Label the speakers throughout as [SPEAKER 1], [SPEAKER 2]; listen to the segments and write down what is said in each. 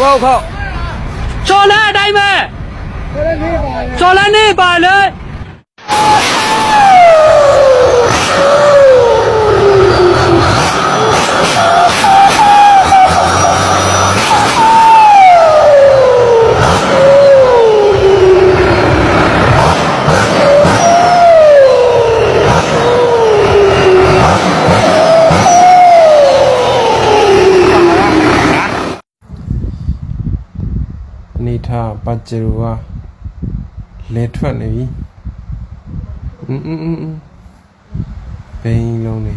[SPEAKER 1] ဟုတ်ဟုတ်ကျော်လဲအတိုင်းပဲကျော်လဲနေပါလေ
[SPEAKER 2] ထားဘတ်ဂျယ်ကလဲထွက်နေပြီอืมอืมอืมဘိန်းလုံးနေ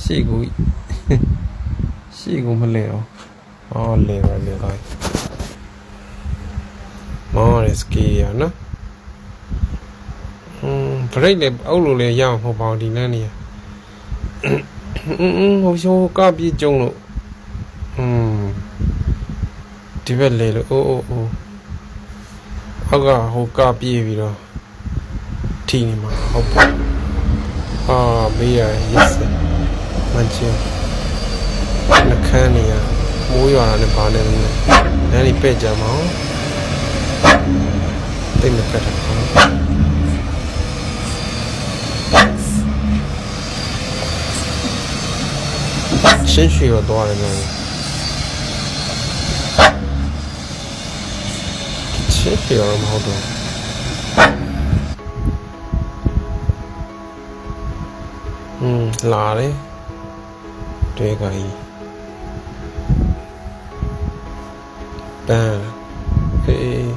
[SPEAKER 2] ရှေ့ကို ရှေ့ကိုမလဲတော့အော်လဲပါလဲတော့မော်ရစကီရနော်อืมဘရိတ်လည်းအောက်လိုလည်းရအောင်မဟုတ်ပါဘူးဒီလမ်းနေရอืมอืมဟိုရှိုးကပြေးကြုံလို့ ဒီဘက်လေလို့အိုးအိုးအိုးဟောက်ကဟိုကပြေးပြီးတော့ထီနေမှာဟုတ်ပါအာဘေးရ yes မန်ချင်နှခမ်းနေရမိုးရွာတာနဲ့ပါနေတယ်လမ်းလေးပဲ့ကြမှာတိတ်မကတ်တာရှင်းရွှေတော့သွားတယ်မြန် ချစ်ပြောမဟုတ်တော့อืมလာတယ်တွေ့ကြကြီးပန်းအေး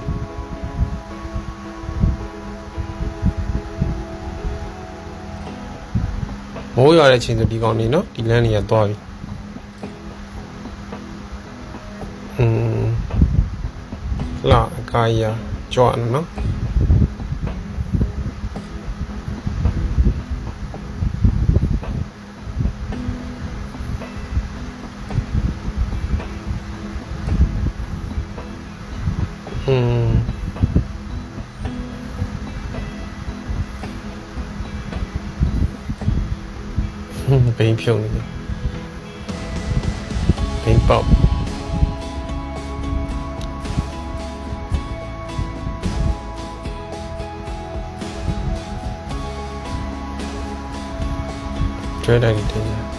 [SPEAKER 2] မိုးရွာတဲ့ချိန်ဆိုဒီကောင်နေနော်ဒီလမ်းတွေကသွားပြီ လာအကားရကြွားနော်อืมဟ င်းဘိန်းဖြုံနေတယ်ဘိန်းပေါက်ကျွဲတိုင်းနေတယ်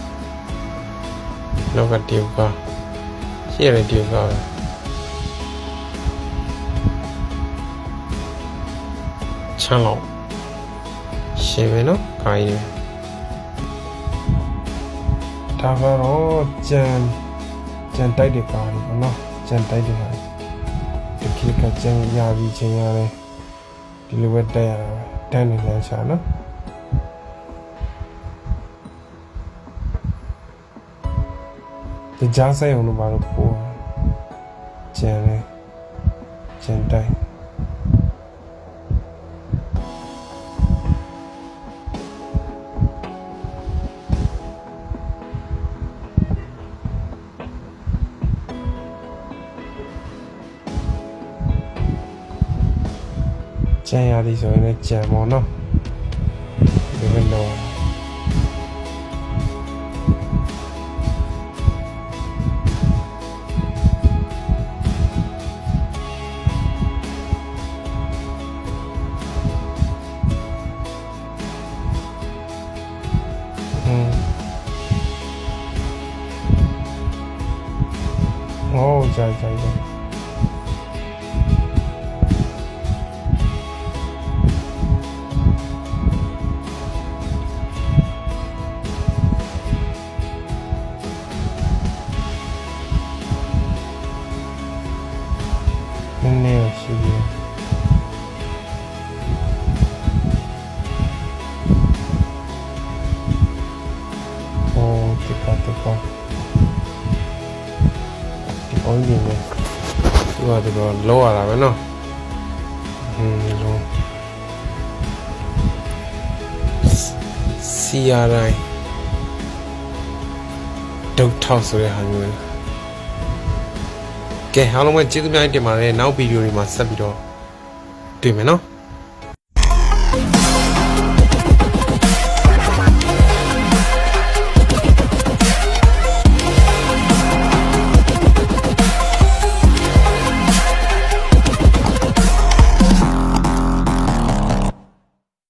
[SPEAKER 2] လောကတယောက်ကရှေ့ရတဲ့တယောက်ကချမ်းလောက်ရှင်ပဲနော်ခိုင်းတယ်ဒါကတော့ကြံကြံတိုက်တဲ့ကားတွေပေါ့နော်ကြံတိုက်တဲ့ဟာဒီခေတ်ကကြံရပြီးချင်းရတယ်ဒီလိုပဲတက်ရတာပဲတန်းနေလမ်းချနော် တကြားဆိုင်အောင်လို့ပါတော့ပို့ကျန်တယ်ကျန်တိုင်းကျန်ရသည်ဆိုရင်လည်းကျန်ပါတော့ဒီလို 어우 잘자 이거. 좋네요 시계 오, 뜨거, อ้ติดกันติดกันဒီအောင်းနေတယ်သူကဒီတော့လောရတာပဲเนาะอืมလောစီရတိုင်းဒုတ်ထောက်ဆိုတဲ့ဟာမျိုးကဲအားလုံးပဲကျေးဇူးများတင်ပါတယ်နောက်ဗီဒီယိုတွေမှာဆက်ပြီးတော့တွေ့မယ်เนาะ